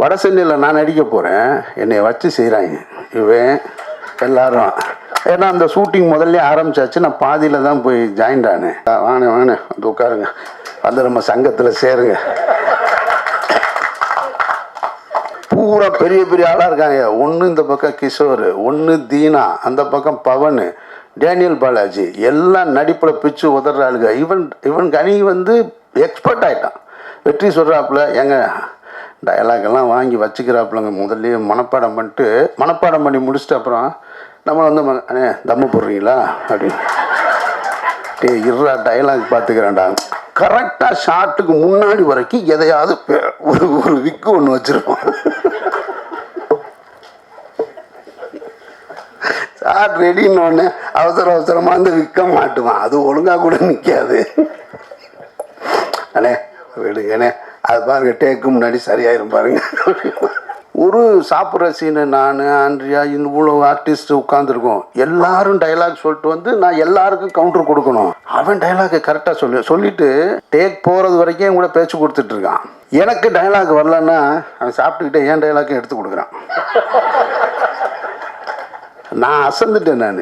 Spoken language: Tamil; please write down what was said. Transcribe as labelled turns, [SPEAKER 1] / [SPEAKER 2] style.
[SPEAKER 1] வட சென்னையில் நான் நடிக்க போகிறேன் என்னை வச்சு செய்கிறாங்க இவன் எல்லாரும். ஏன்னா அந்த ஷூட்டிங் முதல்ல ஆரம்பிச்சாச்சு. நான் பாதியில் தான் போய் ஜாயின்ட் ஆனேன். வாங்க வாங்க. வந்து உட்காருங்க. வந்து நம்ம சங்கத்தில் சேருங்க. பூரா பெரிய பெரிய ஆளாக இருக்காங்க. ஒன்று இந்த பக்கம் கிஷோர் ஒன்று தீனா அந்த பக்கம் பவன் டேனியல் பாலாஜி. எல்லாம் நடிப்பில் பிச்சு உதற ஆளுங்க. இவன் இவன் கனி வந்து எக்ஸ்பர்ட் ஆகிட்டான் வெற்றி சொல்கிறாப்புல எங்கள் டயலாக் எல்லாம் வாங்கி வச்சுக்கிறாப்புலங்க. முதல்லயே மனப்பாடம் பண்ணிட்டு மனப்பாடம் பண்ணி முடிச்சுட்டு அப்புறம் நம்ம வந்து அண்ணே தம்மு போடுறீங்களா? அப்படின்னு. டே இருடா டயலாக் பார்த்துக்கிறேன்டா கரெக்டாக ஷார்ட்டுக்கு முன்னாடி வரைக்கும் எதையாவது ஒரு ஒரு விக்கு ஒன்று வச்சுருப்போம். சார் ரெடின்னு அவசர அவசரமாக வந்து விற்க மாட்டுவான். அது ஒழுங்காக கூட நிற்காது அண்ணே விடுங்கண்ணே அது பாருங்க டேக்கு முன்னாடி சரியாயிரும் பாருங்க. ஒரு சாப்பிட்ற சீனு நான் ஆண்ட்ரியா இவ்வளோ ஆர்டிஸ்ட் உட்காந்துருக்கோம் எல்லாரும் டைலாக் சொல்லிட்டு வந்து நான் எல்லாருக்கும் கவுண்டர் கொடுக்கணும். அவன் டைலாக்கை கரெக்டாக சொல்லி சொல்லிட்டு டேக் போகிறது வரைக்கும் கூட பேச்சு கொடுத்துட்டு இருக்கான். எனக்கு டைலாக் வரலன்னா அவன் சாப்பிட்டுக்கிட்டே ஏன் டைலாக்கை எடுத்து கொடுக்குறான். நான் அசந்துட்டேன் நான்.